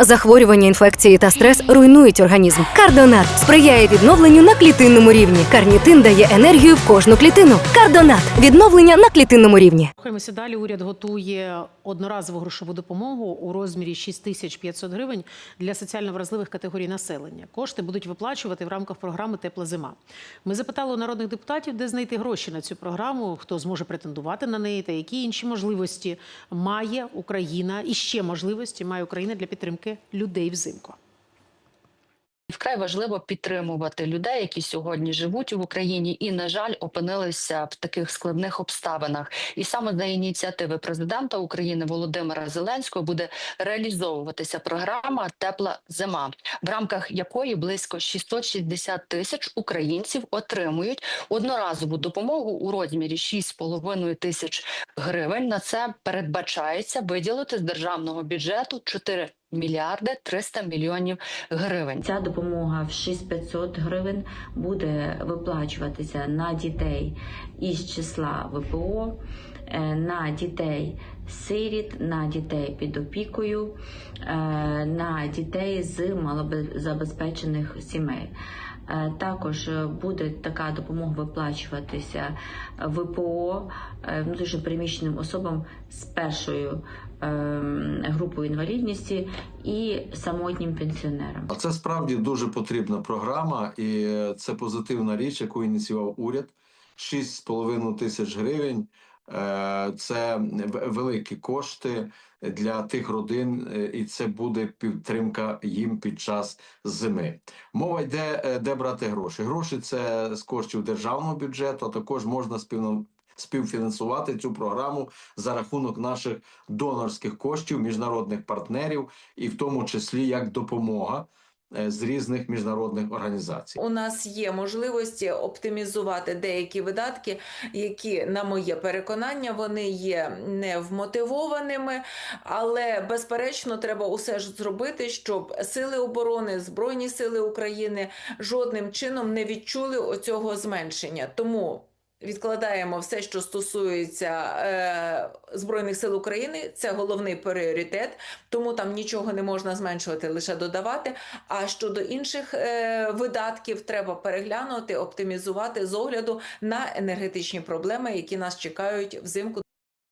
Захворювання, інфекції та стрес руйнують організм. Кардонат сприяє відновленню на клітинному рівні. Карнітин дає енергію в кожну клітину. Кардонат відновлення на клітинному рівні. Рухаємося далі. Уряд готує одноразову грошову допомогу у розмірі 6500 гривень для соціально вразливих категорій населення. Кошти будуть виплачувати в рамках програми Тепла зима. Ми запитали у народних депутатів, де знайти гроші на цю програму, хто зможе претендувати на неї, та які інші можливості має Україна і ще можливості має Україна для підтримки людей взимку. Вкрай важливо підтримувати людей, які сьогодні живуть в Україні і, на жаль, опинилися в таких складних обставинах. І саме за ініціативи президента України Володимира Зеленського буде реалізовуватися програма Тепла зима, в рамках якої близько 660 тисяч українців отримують одноразову допомогу у розмірі 6,5 тисяч гривень. На це передбачається виділити з державного бюджету 4 мільярди 300 мільйонів гривень. Ця допомога в 6500 гривень буде виплачуватися на дітей із числа ВПО, е, на дітей сиріт, на дітей під опікою, е, на дітей з малозабезпечених сімей. Е, Також буде така допомога виплачуватися ВПО е, внутрішньопереміщеним особам з першою ем, групою інвалідності і самотнім пенсіонерам. А це справді дуже потрібна програма, і це позитивна річ, яку ініціював уряд. 6,5 тисяч гривень. Е, Це великі кошти для тих родин, е, і це буде підтримка їм під час зими. Мова йде, е, де брати гроші. Гроші це з коштів державного бюджету, а також можна співфінансувати цю програму за рахунок наших донорських коштів, міжнародних партнерів, і в тому числі як допомога з різних міжнародних організацій. У нас є можливості оптимізувати деякі видатки, які, на моє переконання, вони є невмотивованими, але безперечно треба усе ж зробити, щоб сили оборони, збройні сили України жодним чином не відчули оцього зменшення. Тому. Відкладаємо все, що стосується е, Збройних сил України. Це головний пріоритет, тому там нічого не можна зменшувати, лише додавати. А щодо інших е, видатків, треба переглянути, оптимізувати з огляду на енергетичні проблеми, які нас чекають взимку.